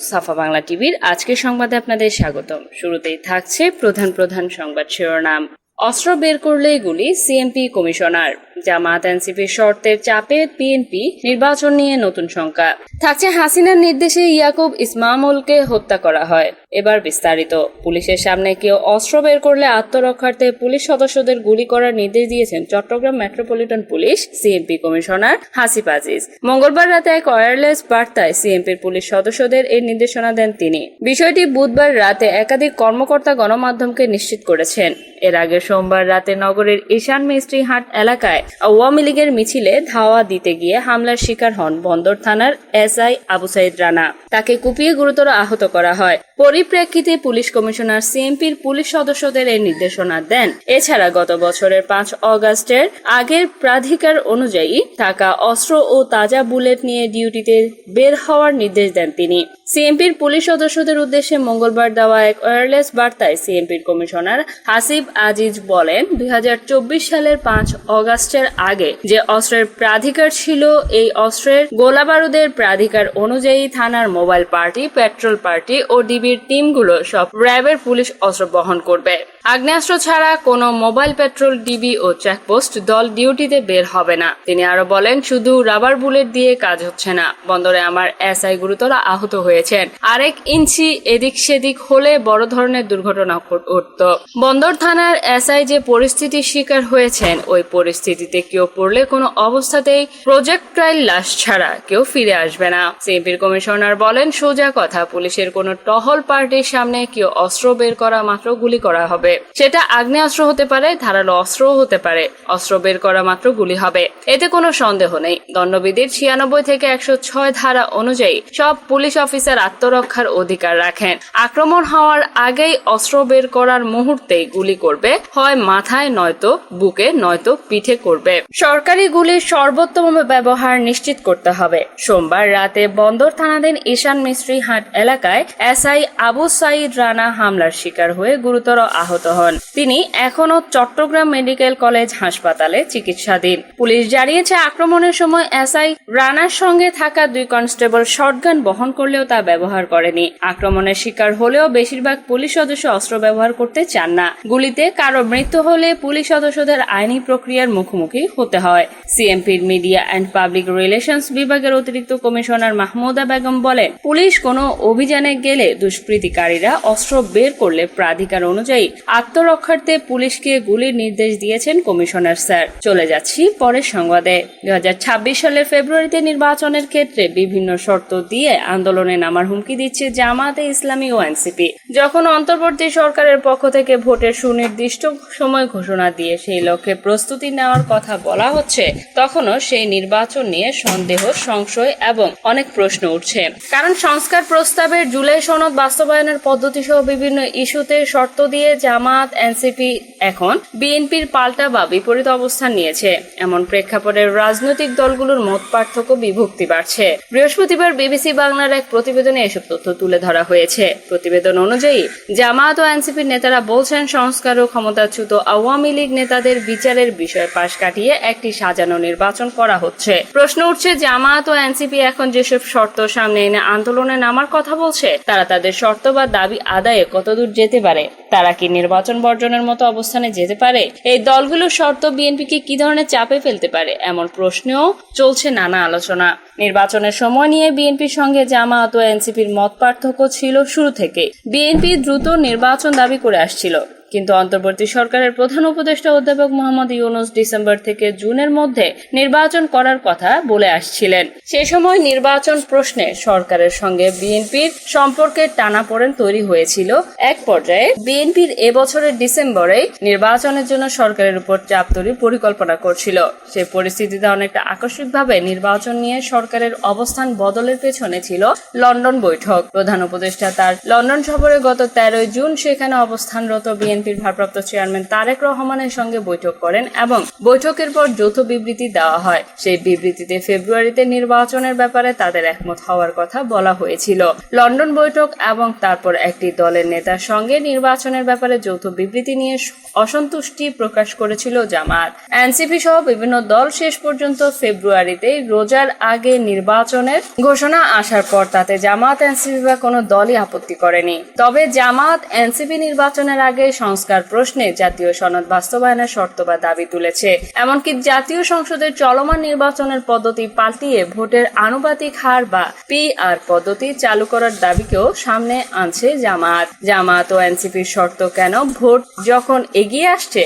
সাফা বাংলা টিভির আজকের সংবাদে আপনাদের স্বাগতম। শুরুতেই থাকছে প্রধান প্রধান সংবাদ শিরোনাম। অস্ত্র বের করলে গুলি সিএমপি কমিশনার। জামাত এনসিপির শর্তের চাপে বিএনপি নির্বাচন নিয়ে নতুন শঙ্কা। থাকছে হাসিনার নির্দেশে ইয়াকুব ইসমামুলকে হত্যা করা হয়। এবার বিস্তারিত। পুলিশের সামনে কেউ অস্ত্র বের করলে আত্মরক্ষার্থে পুলিশ সদস্যদের গুলি করার নির্দেশ দিয়েছেন Chattogram metropolitan police CMP commissioner Hasib Aziz. মঙ্গলবার রাতে এক ওয়্যারলেস বার্তায় সিএমপির পুলিশ সদস্যদের এই নির্দেশনা দেন তিনি। বিষয়টি বুধবার রাতে একাধিক কর্মকর্তা গণমাধ্যমকে নিশ্চিত করেছেন। এর আগে সোমবার রাতে নগরের ঈশান মিস্ত্রি হাট এলাকায় আওয়ামী লীগের মিছিলে ধাওয়া দিতে গিয়ে হামলার শিকার হন বন্দর থানার এসআই আবু সাইদ রানা। তাকে কুপিয়ে গুরুতর আহত করা হয়। পরিপ্রেক্ষিতে পুলিশ কমিশনার সিএমপির পুলিশ সদস্যদের এই নির্দেশনা দেন। এছাড়া গত বছরের পাঁচ অগাস্টের আগের প্রাধিকার অনুযায়ী থাকা অস্ত্র ও তাজা বুলেট নিয়ে ডিউটিতে বের হওয়ার নির্দেশ দেন তিনি। সিএমপির পুলিশ সদস্যদের উদ্দেশ্যে মঙ্গলবার দেওয়া এক ওয়্যারলেস বার্তায় সিএমপির কমিশনার হাসিব আজিজ বলেন, দুই হাজার চব্বিশ সালের পাঁচ অগাস্টের আগে যে অস্ত্রের প্রাধিকার ছিল, এই অস্ত্রের গোলাবারুদের প্রাধিকার অনুযায়ী থানার মোবাইল পার্টি, পেট্রোল পার্টি ও ডিবির টিমগুলো সব র্যাবের পুলিশ অস্ত্র বহন করবে। আগ্নেয়াস্ত্র ছাড়া কোনো মোবাইল পেট্রোল, ডিবি ও চেকপোস্ট দল ডিউটিতে বের হবে না। তিনি আরও বলেন, শুধু রাবার বুলেট দিয়ে কাজ হচ্ছে না। বন্দরে আমার এসআই গুরুতর আহত হয়েছেন। আরেক ইঞ্চি এদিক সেদিক হলে বড় ধরনের দুর্ঘটনা ঘটত। বন্দর থানার এসআই যে পরিস্থিতির শিকার হয়েছেন, ওই পরিস্থিতিতে কেউ পড়লে কোনো অবস্থাতেই প্রজেক্টাইল লাশ ছাড়া কেউ ফিরে আসবে না। সিএমপির কমিশনার বলেন, সোজা কথা, পুলিশের কোনো টহল পার্টির সামনে কেউ অস্ত্র বের করা মাত্র গুলি করা হবে। সেটা আগ্নেয়াস্ত্র হতে পারে, ধারালো অস্ত্রও হতে পারে। অস্ত্র বের করা মাত্র গুলি হবে। এতে কোনো সন্দেহ নেই। দণ্ডবিধির ছিয়ানব্বই থেকে একশো ছয় ধারা অনুযায়ী সব পুলিশ অফিসার আত্মরক্ষার অধিকার রাখেন। আক্রমণ হওয়ার আগেই অস্ত্র বের করার মুহূর্তেই গুলি করবে। হয় মাথায়, নয়তো বুকে, নয়তো পিঠে করবে। সরকারি গুলির সর্বোত্তম ব্যবহার নিশ্চিত করতে হবে। সোমবার রাতে বন্দর থানাধীন ঈশান মিস্ত্রি হাট এলাকায় এসআই আবু সাইদ রানা হামলার শিকার হয়ে গুরুতর আহত হন। তিনি এখনও চট্টগ্রাম মেডিকেল কলেজ হাসপাতালে চিকিৎসাধীন। পুলিশ জানিয়েছে, আক্রমণের সময় এসআই রানার সঙ্গে থাকা দুই কনস্টেবল শটগান বহন করলেও তা ব্যবহার করেনি। আক্রমণের শিকার হলেও বেশিরভাগ পুলিশ সদস্য অস্ত্র ব্যবহার করতে চান না। গুলিতে কারও মৃত্যু হলে পুলিশ সদস্যদের আইনি প্রক্রিয়ার মুখোমুখি হতে হয়। সিএমপির মিডিয়া অ্যান্ড পাবলিক রিলেশনস বিভাগের অতিরিক্ত কমিশনার মাহমুদা বেগম বলেন, পুলিশ কোনো অভিযানে গেলে দুষ্কৃতিকারীরা অস্ত্র বের করলে প্রাধিকার অনুযায়ী আত্মরক্ষার্থে পুলিশকে গুলির নির্দেশ দিয়েছেন কমিশনার স্যার। চলে যাচ্ছি পরের সংবাদে। দুই হাজার ছাব্বিশ সালের ফেব্রুয়ারিতে নির্বাচনের ক্ষেত্রে বিভিন্ন শর্ত দিয়ে আন্দোলনে নামার হুমকি দিচ্ছে জামাতে ইসলামী ও এনসিপি। যখন অন্তর্বর্তী সরকারের পক্ষ থেকে ভোটের সুনির্দিষ্ট সময় ঘোষণা দিয়ে সেই লক্ষ্যে প্রস্তুতি নেওয়ার কথা বলা হচ্ছে, তখনও সেই নির্বাচন নিয়ে সন্দেহ, সংশয় এবং অনেক প্রশ্ন উঠছে। কারণ সংস্কার প্রস্তাবের জুলাই সনদ বাস্তবায়নের পদ্ধতি সহ বিভিন্ন ইস্যুতে শর্ত দিয়ে জামাত, এনসিপি এখন বিএনপির পাল্টা বা বিপরীত অবস্থান নিয়েছে। এমন প্রেক্ষাপটে রাজনৈতিক দলগুলোর মত পার্থক্য বিভক্তি বাড়ছে। বৃহস্পতিবার বিবিসি বাংলার এক প্রতিবেদনে এসব তথ্য তুলে ধরা হয়েছে। প্রতিবেদন অনুযায়ী, জামাত ও এনসিপির নেতারা বলছেন সংস্কার ও ক্ষমতাচ্যুত আওয়ামী লীগ নেতাদের বিচারের বিষয় পাশ কাটিয়ে একটি সাজানো নির্বাচন করা হচ্ছে। প্রশ্ন উঠছে, জামাত ও এনসিপি এখন যেসব শর্ত সামনে এনে আন্দোলনে নামার কথা বলছে, তারা তাদের শর্ত বা দাবি আদায়ে কতদূর যেতে পারে? তারা কি নির্বাচন বর্জনের মতো অবস্থানে যেতে পারে? এই দলগুলোর শর্ত বিএনপিকে কি ধরনের চাপে ফেলতে পারে? এমন প্রশ্নেও চলছে নানা আলোচনা। নির্বাচনের সময় নিয়ে বিএনপির সঙ্গে জামায়াত ও এনসিপির মত পার্থক্য ছিল শুরু থেকে। বিএনপি দ্রুত নির্বাচন দাবি করে আসছিল। কিন্তু অন্তর্বর্তী সরকারের প্রধান উপদেষ্টা অধ্যাপক মোহাম্মদ ইউনুস ডিসেম্বর থেকে জুনের মধ্যে নির্বাচন করার কথা বলে আসছিলেন। সে সময় নির্বাচন প্রশ্নে সরকারের সঙ্গে বিএনপির সম্পর্কের টানাপোড়েন তৈরি হয়েছিল। এক পর্যায়ে বিএনপির এবছরের ডিসেম্বরে নির্বাচনের জন্য সরকারের উপর চাপ তৈরির পরিকল্পনা করছিল। সেই পরিস্থিতিতে অনেকটা আকস্মিকভাবে নির্বাচন নিয়ে সরকারের অবস্থান বদলের পেছনে ছিল লন্ডন বৈঠক। প্রধান উপদেষ্টা তার লন্ডন সফরে গত তেরোই জুন সেখানে অবস্থানরত বিএনপি বিএনপির ভারপ্রাপ্ত চেয়ারম্যান তারেক রহমানের সঙ্গে বৈঠক করেন এবং বৈঠকের পর যৌথ বিবৃতি দেওয়া হয়। সেই বিবৃতিতে ফেব্রুয়ারিতে নির্বাচনের ব্যাপারে তাদের একমত হওয়ার কথা বলা হয়েছিল। লন্ডন বৈঠক এবং তারপর একটি দলের নেতার সঙ্গে নির্বাচনের ব্যাপারে যৌথ বিবৃতি নিয়ে অসন্তুষ্টি প্রকাশ করেছিল জামাত। এনসিপি সহ বিভিন্ন দল শেষ পর্যন্ত ফেব্রুয়ারিতে রোজার আগে নির্বাচনের ঘোষণা আসার পর তাতে জামাত, এনসিপি বা কোনো দলই আপত্তি করেনি। তবে জামাত, এনসিপি নির্বাচনের আগে সংস্কার প্রশ্নে জাতীয় সনদ বাস্তবায়নের শর্ত বা দাবি তুলেছে। এমনকি জাতীয় সংসদের চলমান নির্বাচনের পদ্ধতি পাল্টিয়ে ভোটের আনুপাতিক হার বা পিআর পদ্ধতি চালু করার দাবিকেও সামনে আনছে জামাত জামাত ও এনসিপির শর্ত কেন ভোট যখন এগিয়ে আসছে,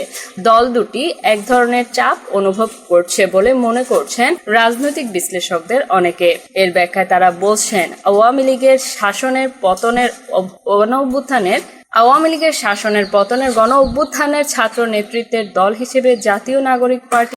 দল দুটি এক ধরনের চাপ অনুভব করছে বলে মনে করছেন রাজনৈতিক বিশ্লেষকদের অনেকে। এর ব্যাখ্যায় তারা বলছেন, আওয়ামী লীগের শাসনের পতনের অভ্যুত্থানের আওয়ামী লীগের শাসনের পতনের গণ অভ্যুত্থানের ছাত্র নেতৃত্বের দল হিসেবে জাতীয় নাগরিক পার্টি